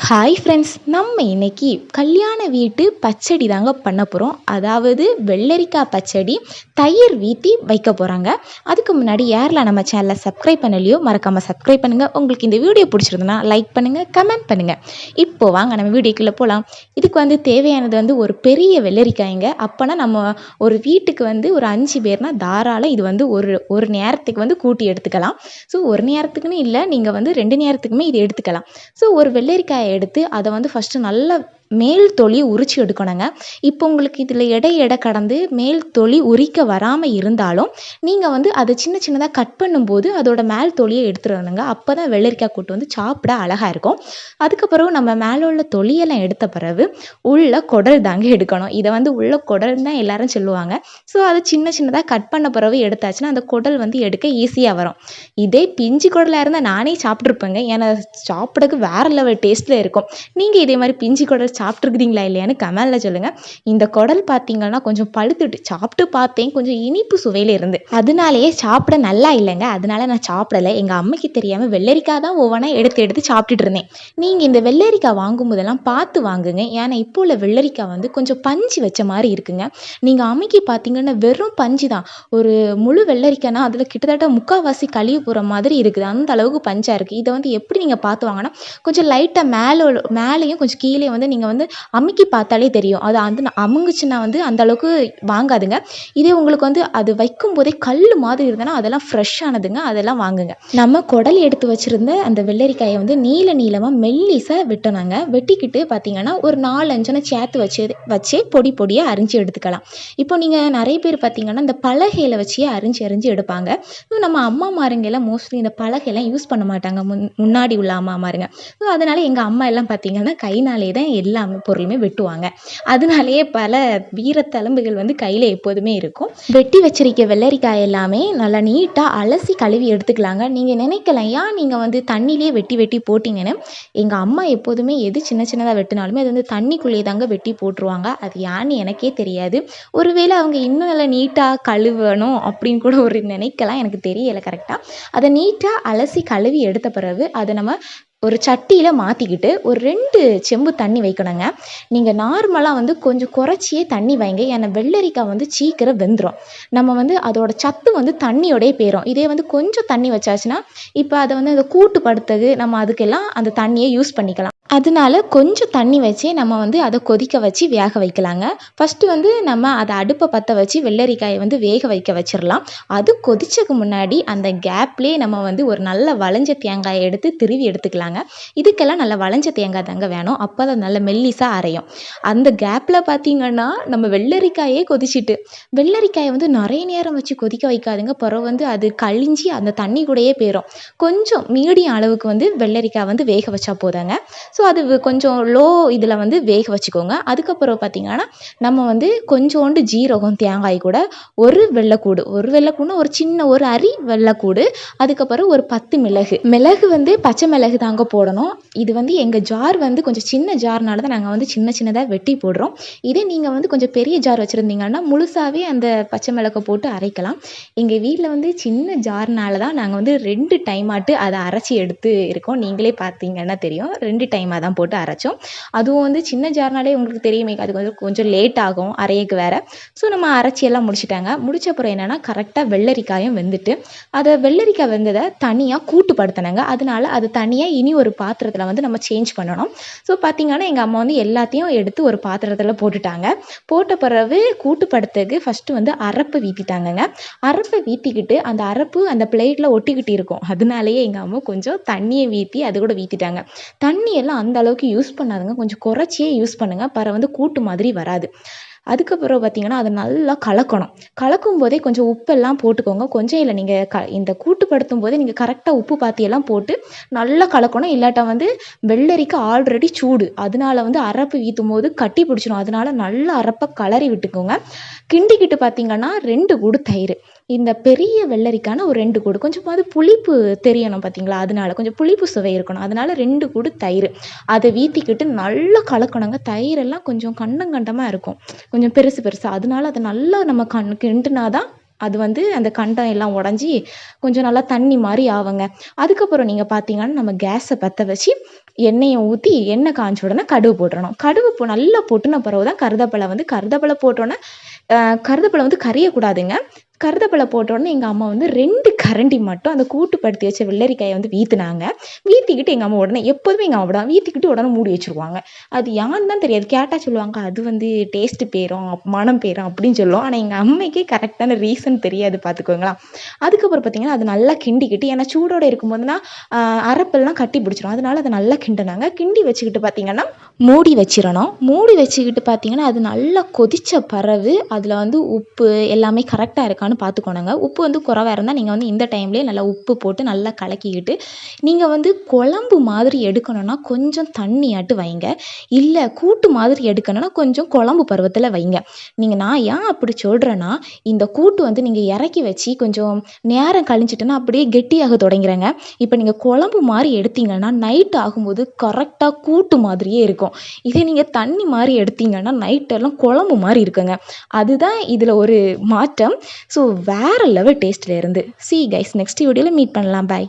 Hi friends நம்ம இன்னைக்கு கல்யாண வீட்டு பச்சடி தாங்க பண்ண போகிறோம் அதாவது வெள்ளரிக்காய் பச்சடி தயிர் வீட்டி வைக்க போகிறாங்க அதுக்கு முன்னாடி யாரெல்லாம் நம்ம சேனலை சப்ஸ்கிரைப் பண்ணலையோ மறக்காமல் சப்ஸ்கிரைப் பண்ணுங்கள் உங்களுக்கு இந்த வீடியோ பிடிச்சிருந்தனா லைக் பண்ணுங்கள் கமெண்ட் பண்ணுங்கள் இப்போ வாங்க நம்ம வீடியோக்குள்ளே போகலாம் இதுக்கு வந்து தேவையானது வந்து ஒரு பெரிய வெள்ளரிக்காய்ங்க. அப்போனா நம்ம ஒரு வீட்டுக்கு வந்து ஒரு அஞ்சு பேர்னால் தாராளம் இது வந்து ஒரு ஒரு நேரத்துக்கு வந்து கூட்டி எடுத்துக்கலாம். ஸோ ஒரு நேரத்துக்குன்னு இல்லை நீங்கள் வந்து ரெண்டு நேரத்துக்குமே இது எடுத்துக்கலாம். ஸோ ஒரு வெள்ளரிக்காய் எடுத்து அதை வந்து ஃபஸ்ட்டு நல்லா மேல் தொலி உரித்து எடுக்கணுங்க. இப்போ உங்களுக்கு இதில் எடை எடை கடந்து மேல் தொலி உரிக்க வராமல் இருந்தாலும் நீங்கள் வந்து அதை சின்ன சின்னதாக கட் பண்ணும்போது அதோட மேல் தொலியை எடுத்துடணுங்க. அப்போ தான் வெள்ளரிக்காய் கூட்டு வந்து சாப்பிட அழகாக இருக்கும். அதுக்கப்புறம் நம்ம மேலே உள்ள தொலியெல்லாம் எடுத்த பிறகு உள்ள குடல் தாங்க எடுக்கணும். இதை வந்து உள்ள குடல் தான் எல்லாரும் சொல்லுவாங்க. ஸோ அதை சின்ன சின்னதாக கட் பண்ண பிறகு எடுத்தாச்சுன்னா அந்த குடல் வந்து எடுக்க ஈஸியாக வரும். இதே பிஞ்சு குடலாக இருந்தால் நானே சாப்பிட்ருப்பேங்க ஏன்னா சாப்பிடக்கு வேறு லெவல் டேஸ்ட்டில் இருக்கும். நீங்கள் இதே மாதிரி பிஞ்சு குடல் சாப்பிட்ருக்குறீங்களா இல்லையான்னு கமெண்டில் சொல்லுங்கள் இந்த குடல் பார்த்தீங்கன்னா கொஞ்சம் பழுத்துட்டு சாப்பிட்டு பார்த்தேன். கொஞ்சம் இனிப்பு சுவையில் இருந்து. அதனாலேயே சாப்பிட நல்லா இல்லைங்க. அதனால நான் சாப்பிடலை. எங்கள் அம்மைக்கு தெரியாமல் வெள்ளரிக்காய் தான் ஒவ்வொன்றா எடுத்து எடுத்து சாப்பிட்டுட்டு இருந்தேன். நீங்கள் இந்த வெள்ளரிக்காய் வாங்கும் போதெல்லாம் பார்த்து வாங்குங்க. ஏன்னா இப்போ உள்ள வெள்ளரிக்காய் வந்து கொஞ்சம் பஞ்சு வச்ச மாதிரி இருக்குங்க. நீங்கள் அம்மைக்கு பார்த்தீங்கன்னா வெறும் பஞ்சு தான். ஒரு முழு வெள்ளரிக்காய்னா அதில் கிட்டத்தட்ட முக்கால்வாசி கழுவி போகிற மாதிரி இருக்குது. அந்த அளவுக்கு பஞ்சாக இருக்குது இதை வந்து எப்படி நீங்கள் பார்த்து வாங்கினா கொஞ்சம் லைட்டாக மேலே மேலேயும் கொஞ்சம் கீழே வந்து நீங்கள் வந்து அமுக்கி பார்த்தாலே தெரியும். அது வந்து அமுங்குச்சுன்னா வந்து அந்த அளவுக்கு வாங்காதுங்க. இதே உங்களுக்கு வந்து அது வைக்கும் போதே கல் மாதிரி இருந்ததுன்னா அதெல்லாம் ஃப்ரெஷ்ஷானதுங்க அதெல்லாம் வாங்குங்க. நம்ம குடல் எடுத்து வச்சுருந்த அந்த வெள்ளரிக்காயை வந்து நீல நீளமாக மெல்லிசாக வெட்டணுங்க. வெட்டிக்கிட்டு பார்த்தீங்கன்னா ஒரு நாலு அஞ்சனை சேர்த்து வச்சு வச்சே பொடி பொடியாக அரிஞ்சு எடுத்துக்கலாம். இப்போ நீங்கள் நிறைய பேர் பார்த்தீங்கன்னா இந்த பலகையில் வச்சே அரிஞ்சு அரிஞ்சு எடுப்பாங்க. நம்ம அம்மா மாருங்கெல்லாம் மோஸ்ட்லி இந்த பலகையெல்லாம் யூஸ் பண்ண மாட்டாங்க. முன் முன்னாடி உள்ள அம்மா மாருங்க. ஸோ அதனால் எங்கள் அம்மா எல்லாம் பார்த்தீங்கன்னா கைனாலே தான் எல்லாமே பொருளுமே வெட்டுவாங்க. அதனாலேயே பல வீரத்தழும்புகள் வந்து கையில் எப்போதுமே இருக்கும். வெட்டி வச்சிருக்க வெள்ளரிக்காய் எல்லாமே நல்லா நீட்டாக அலசி கழுவி எடுத்துக்கலாங்க. நீங்கள் நினைக்கலாம் ஏன் நீங்கள் வந்து தண்ணியிலே வெட்டி வெட்டி போட்டிங்கன்னு? எங்கள் அம்மா எப்போதுமே எது சின்ன சின்னதாக வெட்டினாலுமே அது வந்து தண்ணிக்குள்ளேயே தாங்க வெட்டி போட்டுருவாங்க. அது ஏன்னு எனக்கே தெரியாது. ஒருவேளை அவங்க இன்னும் நல்லா நீட்டாக கழுவணும் அப்படின்னு கூட ஒரு நினைக்கலாம். எனக்கு தெரியலை கரெக்டாக அதை நீட்டாக அலசி கழுவி எடுத்த பிறகு அதை நம்ம ஒரு சட்டியில் மாற்றிக்கிட்டு ஒரு ரெண்டு செம்பு தண்ணி வைக்கணுங்க. நீங்கள் நார்மலாக வந்து கொஞ்சம் குறைச்சியே தண்ணி வைங்க. ஏன்னா வெள்ளரிக்காய் வந்து சீக்கிரம் வெந்துடும் நம்ம வந்து அதோட சத்து வந்து தண்ணியோடய போயிடும் இதே வந்து கொஞ்சம் தண்ணி வச்சாச்சுன்னா இப்போ அதை வந்து அதை கூட்டு படுத்தது நம்ம அதுக்கெல்லாம் அந்த தண்ணியை யூஸ் பண்ணிக்கலாம். அதனால கொஞ்சம் தண்ணி வச்சு நம்ம வந்து அதை கொதிக்க வச்சு வேக வைக்கலாங்க. ஃபஸ்ட்டு வந்து நம்ம அதை அடுப்பை பற்ற வச்சு வெள்ளரிக்காயை வந்து வேக வைக்க வச்சிடலாம். அது கொதிச்சதுக்கு முன்னாடி அந்த கேப்லேயே நம்ம வந்து ஒரு நல்ல வளைஞ்ச தேங்காயை எடுத்து திருவி எடுத்துக்கலாங்க. இதுக்கெல்லாம் நல்ல வளைஞ்ச தேங்காய் தாங்க வேணும். அப்போ தான் நல்ல மெல்லிசாக அரையும். அந்த கேப்பில் பார்த்தீங்கன்னா நம்ம வெள்ளரிக்காயே கொதிச்சிட்டு வெள்ளரிக்காயை வந்து நிறைய நேரம் வச்சு கொதிக்க வைக்காதுங்க. பிறகு வந்து அது கழிஞ்சி அந்த தண்ணி கூடயே போயிடும் கொஞ்சம் மீடியம் அளவுக்கு வந்து வெள்ளரிக்காய் வந்து வேக வச்சா போதாங்க. ஸோ ஸோ அது கொஞ்சம் லோ இதில் வந்து வேக வச்சுக்கோங்க. அதுக்கப்புறம் பார்த்திங்கன்னா நம்ம வந்து கொஞ்சோண்டு ஜீரகம் தேங்காய் கூட ஒரு வெள்ளைக்கூடு. ஒரு வெள்ளைக்கூடுனா ஒரு சின்ன ஒரு அரி வெள்ளைக்கூடு. அதுக்கப்புறம் ஒரு பத்து மிளகு. மிளகு வந்து பச்சை மிளகு தாங்க போடணும். இது வந்து எங்கள் ஜார் வந்து கொஞ்சம் சின்ன ஜார்னால தான் நாங்கள் வந்து சின்ன சின்னதாக வெட்டி போடுறோம். இதே நீங்கள் வந்து கொஞ்சம் பெரிய ஜார் வச்சுருந்தீங்கன்னா முழுசாகவே அந்த பச்சை மிளகை போட்டு அரைக்கலாம். எங்கள் வீட்டில் வந்து சின்ன ஜார்னால தான் நாங்கள் வந்து ரெண்டு டைம் ஆட்டு அதை அரைச்சி எடுத்து இருக்கோம். நீங்களே பார்த்தீங்கன்னா தெரியும். ரெண்டு டைம் டைமாக தான் போட்டு அரைச்சோம். அதுவும் வந்து சின்ன ஜார்னாலே உங்களுக்கு தெரியுமே அது வந்து கொஞ்சம் லேட் ஆகும் அரையக்கு வேறு. ஸோ நம்ம அரைச்சி எல்லாம் முடிச்சிட்டாங்க. முடிச்ச அப்புறம் என்னென்னா கரெக்டாக வெள்ளரிக்காயும் வெந்துட்டு அதை வெள்ளரிக்காய் வெந்ததை தனியாக கூட்டுப்படுத்தினாங்க அதனால அது தனியாக இனி ஒரு பாத்திரத்தில் வந்து நம்ம சேஞ்ச் பண்ணணும். ஸோ பார்த்தீங்கன்னா எங்கள் அம்மா வந்து எல்லாத்தையும் எடுத்து ஒரு பாத்திரத்தில் போட்டுட்டாங்க. போட்ட பிறகு கூட்டுப்படுத்துக்கு ஃபஸ்ட்டு வந்து அரப்பு வீத்திட்டாங்கங்க. அரப்பை வீத்திக்கிட்டு அந்த அரப்பு அந்த பிளேட்டில் ஒட்டிக்கிட்டு இருக்கும். அதனாலேயே எங்கள் அம்மா கொஞ்சம் தண்ணியை வீற்றி அது கூட வீத்திட்டாங்க. தண்ணி எல்லாம் அந்த அளவுக்கு யூஸ் பண்ணாதுங்க. கொஞ்சம் குறைச்சியே யூஸ் பண்ணுங்கள் பிற வந்து கூட்டு மாதிரி வராது. அதுக்கப்புறம் பார்த்திங்கன்னா அதை நல்லா கலக்கணும். கலக்கும் போதே கொஞ்சம் உப்பெல்லாம் போட்டுக்கோங்க. கொஞ்சம் இல்லை நீங்கள் க இந்த கூட்டுப்படுத்தும் போதே நீங்கள் கரெக்டாக உப்பு பாத்தியெல்லாம் போட்டு நல்லா கலக்கணும். இல்லாட்டா வந்து வெள்ளரிக்கு ஆல்ரெடி சூடு. அதனால வந்து அரப்பு வீத்தும் போது கட்டி பிடிச்சிடும். அதனால நல்லா அரப்பை கலரி விட்டுக்கோங்க. கிண்டிக்கிட்டு பார்த்திங்கன்னா ரெண்டு கூடு தயிர். இந்த பெரிய வெள்ளரிக்கான ஒரு ரெண்டு கூடு. கொஞ்சமாவது புளிப்பு தெரியணும் பார்த்தீங்களா அதனால கொஞ்சம் புளிப்பு சுவை இருக்கணும். அதனால ரெண்டு கூடு தயிர். அதை வீற்றிக்கிட்டு நல்லா கலக்கணுங்க. தயிரெல்லாம் கொஞ்சம் கண்டங்கண்டமாக இருக்கும். கொஞ்சம் பெருசு பெருசாக அதனால அதை நல்லா நம்ம கண் கிண்டுனா தான் அது வந்து அந்த கண்டம் எல்லாம் உடஞ்சி கொஞ்சம் நல்லா தண்ணி மாதிரி ஆகுங்க. அதுக்கப்புறம் நீங்கள் பார்த்தீங்கன்னா நம்ம கேஸை பற்ற வச்சு எண்ணெயை ஊற்றி எண்ணெய் காய்ஞ்ச உடனே கடுகு போட்டுறணும். கடுகு போ நல்லா பொட்டுன பிறகு தான் கருதப்பலை வந்து கருதப்பழம் போட்டோன்னே கருதப்பழம் வந்து கரையக்கூடாதுங்க. கருதப்பலை போட்ட உடனே எங்கள் அம்மா வந்து ரெண்டு கரண்டி மட்டும் அந்த கூட்டுப்படுத்தி வச்ச வெள்ளரிக்காயை வந்து வீத்துனாங்க. வீத்திக்கிட்டு எங்கள் அம்மா உடனே எப்போதுமே எங்கள் அம்மா தான் வீத்திக்கிட்டு உடனே மூடி வச்சுருவாங்க. அது யான்னு தான் தெரியாது. கேட்டால் சொல்லுவாங்க அது வந்து டேஸ்ட்டு போயிரும் மனம் போயிரும் அப்படின்னு சொல்லுவோம். ஆனால் எங்கள் அம்மைக்கே கரெக்டான ரீசன் தெரியாது பார்த்துக்கோங்களேன் அதுக்கப்புறம் பார்த்தீங்கன்னா அது நல்லா கிண்டிக்கிட்டு ஏன்னா சூடோடு இருக்கும்போதுனா அரப்பெல்லாம் கட்டி பிடிச்சிரும். அதனால அதை நல்லா கிண்டினாங்க. கிண்டி வச்சுக்கிட்டு பார்த்தீங்கன்னா மூடி வச்சிடணும். மூடி வச்சுக்கிட்டு பார்த்தீங்கன்னா அது நல்லா கொதித்த பிறகு அதில் வந்து உப்பு எல்லாமே கரெக்டாக இருக்கான்னு பார்த்துக்கோணுங்க உப்பு வந்து குறவாக இருந்தால் நீங்கள் வந்து இந்த டைம்லேயே நல்லா உப்பு போட்டு நல்லா கலக்கிக்கிட்டு நீங்கள் வந்து குழம்பு மாதிரி எடுக்கணும்னா கொஞ்சம் தண்ணியாட்டு வைங்க. இல்லை கூட்டு மாதிரி எடுக்கணும்னா கொஞ்சம் குழம்பு பருவத்தில் வைங்க. நீங்கள் நான் ஏன் அப்படி சொல்கிறேன்னா இந்த கூட்டு வந்து நீங்கள் இறக்கி வச்சு கொஞ்சம் நேரம் கழிஞ்சிட்டுன்னா அப்படியே கெட்டியாக தொடங்கிறேங்க இப்போ நீங்கள் குழம்பு மாதிரி எடுத்தீங்கன்னா நைட் ஆகும்போது கரெக்டாக கூட்டு மாதிரியே இருக்கும். இருக்கும். இதே நீங்கள் தண்ணி மாதிரி எடுத்தீங்கன்னா நைட்டெல்லாம் குழம்பு மாதிரி இருக்குங்க. அதுதான் இதில் ஒரு மாற்றம். ஸோ வேறு லெவல் டேஸ்ட்டில் இருந்து. சி கைஸ் நெக்ஸ்ட் வீடியோவில் மீட் பண்ணலாம். பாய்